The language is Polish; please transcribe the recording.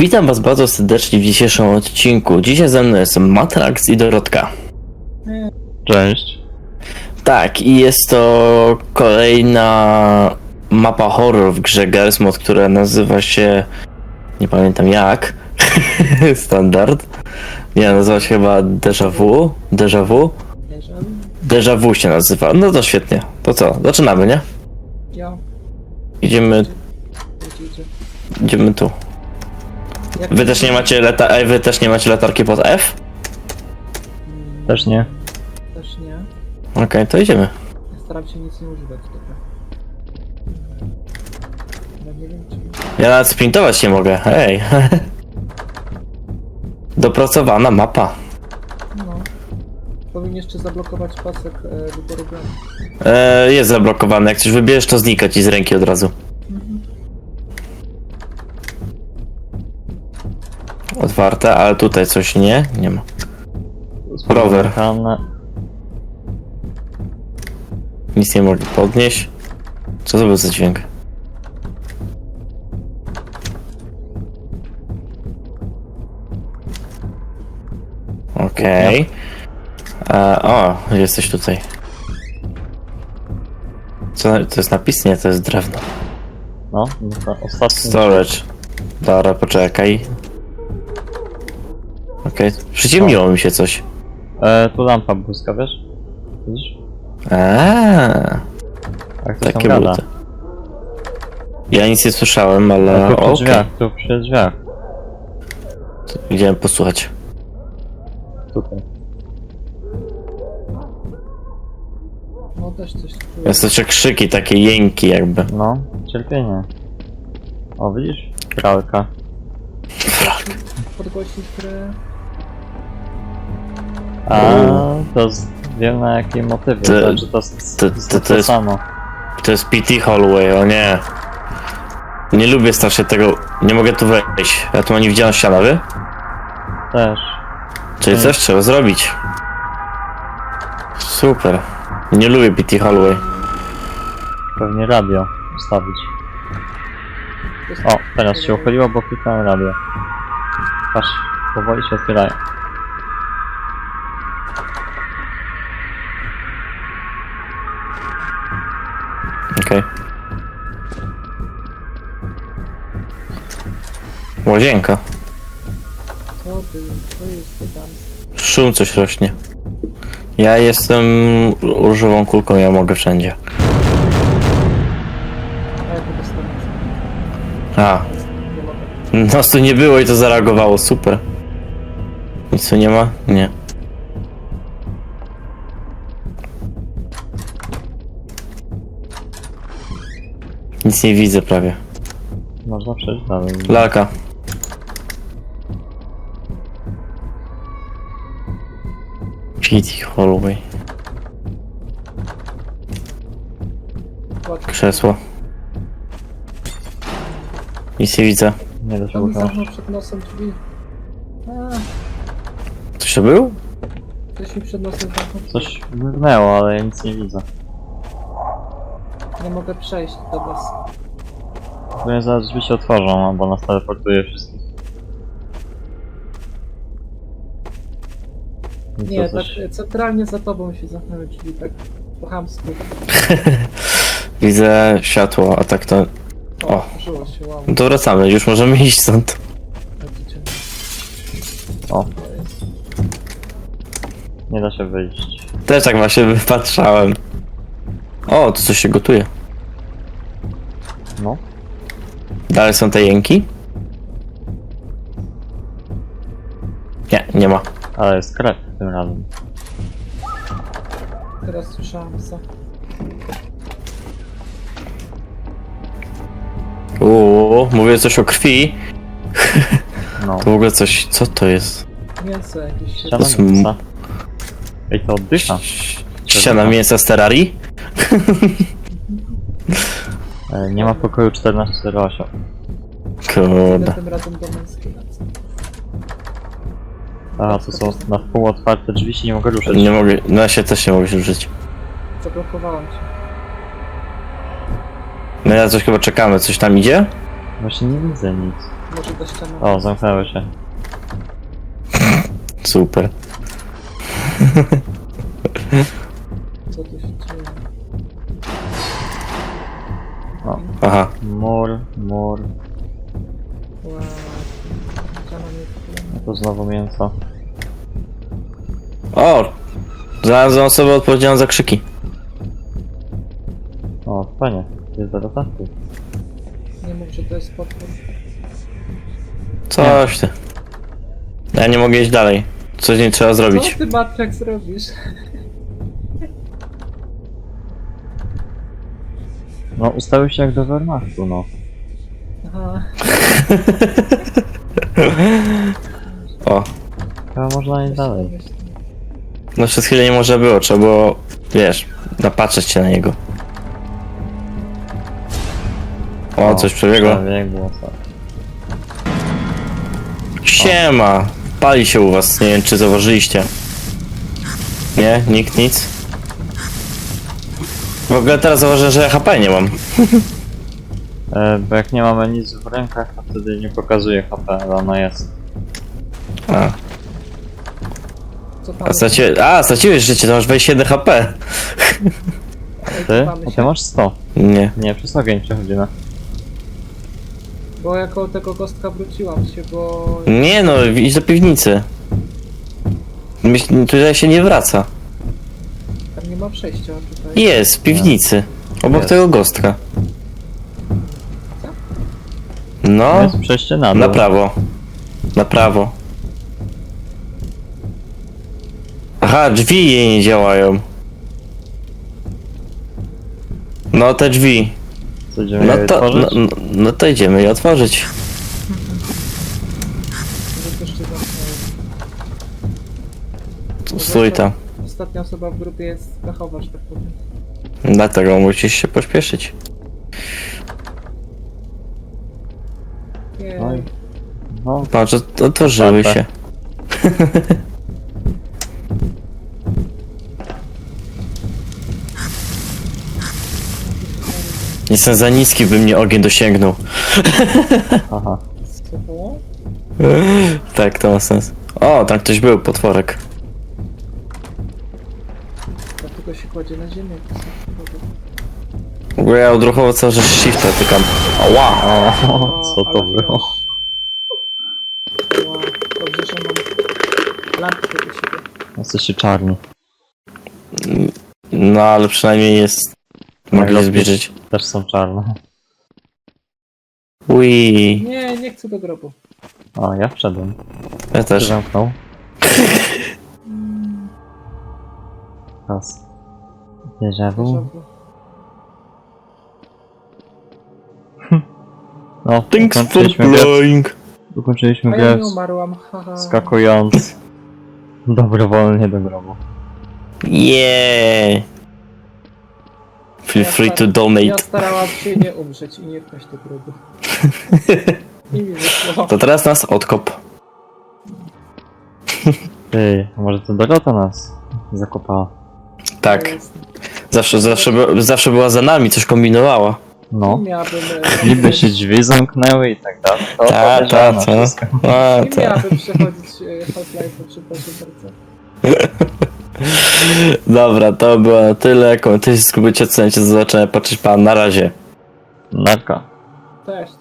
Witam was bardzo serdecznie w dzisiejszym odcinku. Dzisiaj ze mną jest Matrax i Dorotka. Cześć. Tak, i jest to kolejna mapa horror w grze Gersmod, która nazywa się... Nie pamiętam jak. Standard. Nie, nazywa się chyba Deja Vu. Deja Vu? Deja Vu się nazywa. No to świetnie. To co? Zaczynamy, nie? Ja, Idziemy, idziemy tu. Wy też nie macie lata... Ej, wy też nie macie latarki pod F? Też nie. Też nie. Okej, to idziemy. Ja staram się nic nie używać, dobra. No nie wiem, czy... Ja nawet sprintować nie mogę, hej. Dopracowana mapa. No. Powinien jeszcze zablokować pasek e, wyboru broni. E, jest zablokowany, jak coś wybierzesz, to znika ci z ręki od razu. Otwarte, ale tutaj coś nie, nie ma. Rower. Nic nie mogę podnieść. Co to był za dźwięk? Okej. E, O, jesteś tutaj. Co, to jest napis? Nie, to jest drewno. No, dobra, ostatni. Storage. Dobra, poczekaj. Okej, przyciemniło mi się coś. E, tu lampa błyska, wiesz? Widzisz? Eee, Jak to takie buty. gada. Ja nic nie słyszałem, ale tu przy okej. drzwiach, tu przy drzwiach. Idziemy posłuchać. Tutaj. No też coś czuję. Jest to krzyki, takie jęki jakby. No, cierpienie. O, widzisz? Pralka. Podgłośnik, które... A, to z, wiem na jakie motywy. To- To, że to, s- to- to- to, to jest- samo. To jest PT Holloway, o nie. Nie lubię strasznie tego, nie mogę tu wejść. Ja tu mam niewidzialną ścianę, wy? Też. Czyli Hmm. coś trzeba zrobić. Super. Nie lubię PT Holloway. Pewnie radio ustawić. O, teraz się uchyliło, bo kliknąłem radio. Patrz, powoli się otwierają. Łazienka. Co ty? To jest tam. Szum coś rośnie. Ja jestem różową kulką, ja mogę wszędzie. A ja to dostanę. A, Nie mogę. nas tu nie było i to zareagowało, super. Nic tu nie ma? Nie. Nic nie widzę prawie. Można przejść dalej. Lalka. P.T. Holloway. Krzesło. Nic nie widzę. Nie da się uchylić. zamknął przed nosem drzwi. A, Coś to był? ktoś mi przed nosem zamknął. Coś mrugnęło, ale ja nic nie widzę. Nie mogę przejść do was. Pewnie zaraz drzwi się otworzą, albo nas teleportuje wszystkich. Nie, to tak coś... centralnie za tobą się zamknęły drzwi, tak po chamsku. Widzę światło, a tak to... O, O. żyło się, wow. No to wracamy, już możemy iść stąd. Widzicie, O, to nie da się wyjść. Też tak właśnie wypatrzałem. O, tu coś się gotuje. No, Dalej są te jęki? Nie, nie ma. ale jest krew tym razem. Teraz słyszałam co. Uuu, mówię coś o krwi. No, To w ogóle coś... Co to jest? Mięso jakieś się... ściana jest m- mięsa. Ej, to oddycha. Ściana mięsa z Terrarii? E, nie ma pokoju 1408. Kurde. Tym razem do męskiej nocy. A, tu są na pół otwarte drzwi, się nie mogę ruszyć. Nie mogę... No ja się też nie mogę się ruszyć. Zablokowałam cię. No ja coś chyba czekamy, coś tam idzie? Właśnie nie widzę nic. Może ta ściana... O, zamknęły się. Super. Co tu się dzieje? O, Aha. mur, mur. Ładnie. Ściana nie wpływa. No to znowu mięso. O! Znalazłem osobę odpowiedzialną za krzyki. O, fajnie. Jest do rotacji. Nie mów, że to jest potwór. Coś ty. Ja nie mogę iść dalej. Coś nie trzeba Co zrobić. ty, Bartek, zrobisz? No, ustawił się jak do Wehrmachtu, no. Aha. O. Chyba można iść dalej. No przez chwilę nie może było, trzeba było, wiesz, napatrzeć się na niego. O, coś przebiegło. Przebiegło, tak. Siema! Pali się u was, nie wiem czy zauważyliście. Nie? Nikt nic? W ogóle teraz zauważyłem, że HP nie mam. E, bo jak nie mamy nic w rękach, to wtedy nie pokazuje HP, ale ona jest. A, Co tam? a, straci... a straciłeś życie, to masz 21 HP. Ty? A ty masz 100. Nie. Nie, przez ogień przechodzimy. Bo jako tego kostka wróciłam się, bo... Nie no, idź do piwnicy. Myśl, tutaj się nie wraca. Tam nie ma przejścia tutaj. Jest, w piwnicy. Obok Jest. tego gostka. No, Jest przejście na dół. na prawo. Na prawo. Aha, drzwi jej nie działają. No te drzwi. Co, Idziemy No je to, no, otworzyć? no, no to idziemy je otworzyć. To. Stój tam. Ostatnia osoba w grupie jest Kachowa, że tak powiem. Dlatego musisz się pośpieszyć. Nie, Oj. No, Patrz, otworzyły się. Jestem za niski, by mnie ogień dosięgnął. aha. co było? Tak, to ma sens. O, tam ktoś był, potworek. Dlatego się kładzie na ziemię. to są powody. W ogóle ja odruchowo cały czas shifta tykam. Ała! O, co to ale było? Ła, Dobrze, że mam lampkę do siebie. Jesteście czarni. No, ale przynajmniej jest... Mogli zbliżyć. Też są czarne. Ui, Nie, nie chcę do grobu. O, ja wszedłem. ja Też zamknął. Raz. Déjà vu. Żadne. No, Thanks for ukończyliśmy grę, playing. ukończyliśmy A ja grę nie umarłam, haha. skakując dobrowolnie do grobu. Yeah! Feel free to Ja donate. starałam się nie umrzeć i nie wpaść do grobu. I mi wyszło. To teraz nas odkop. Ty, a może to Dorota nas zakopała? Tak. Zawsze, zawsze, by- zawsze była za nami, coś kombinowała. No. Miałabym... Niby się drzwi zamknęły i tak dalej. To Ta, ta, podejrzane ta. wszystko. A, Nie ta. miałabym przechodzić e, Half-Life'a, przepraszam bardzo. Dobra, to było na tyle. Komentarze, subskrypujcie, oceniajcie, do zobaczenia, patrzeć pan, na razie. Narka. Cześć.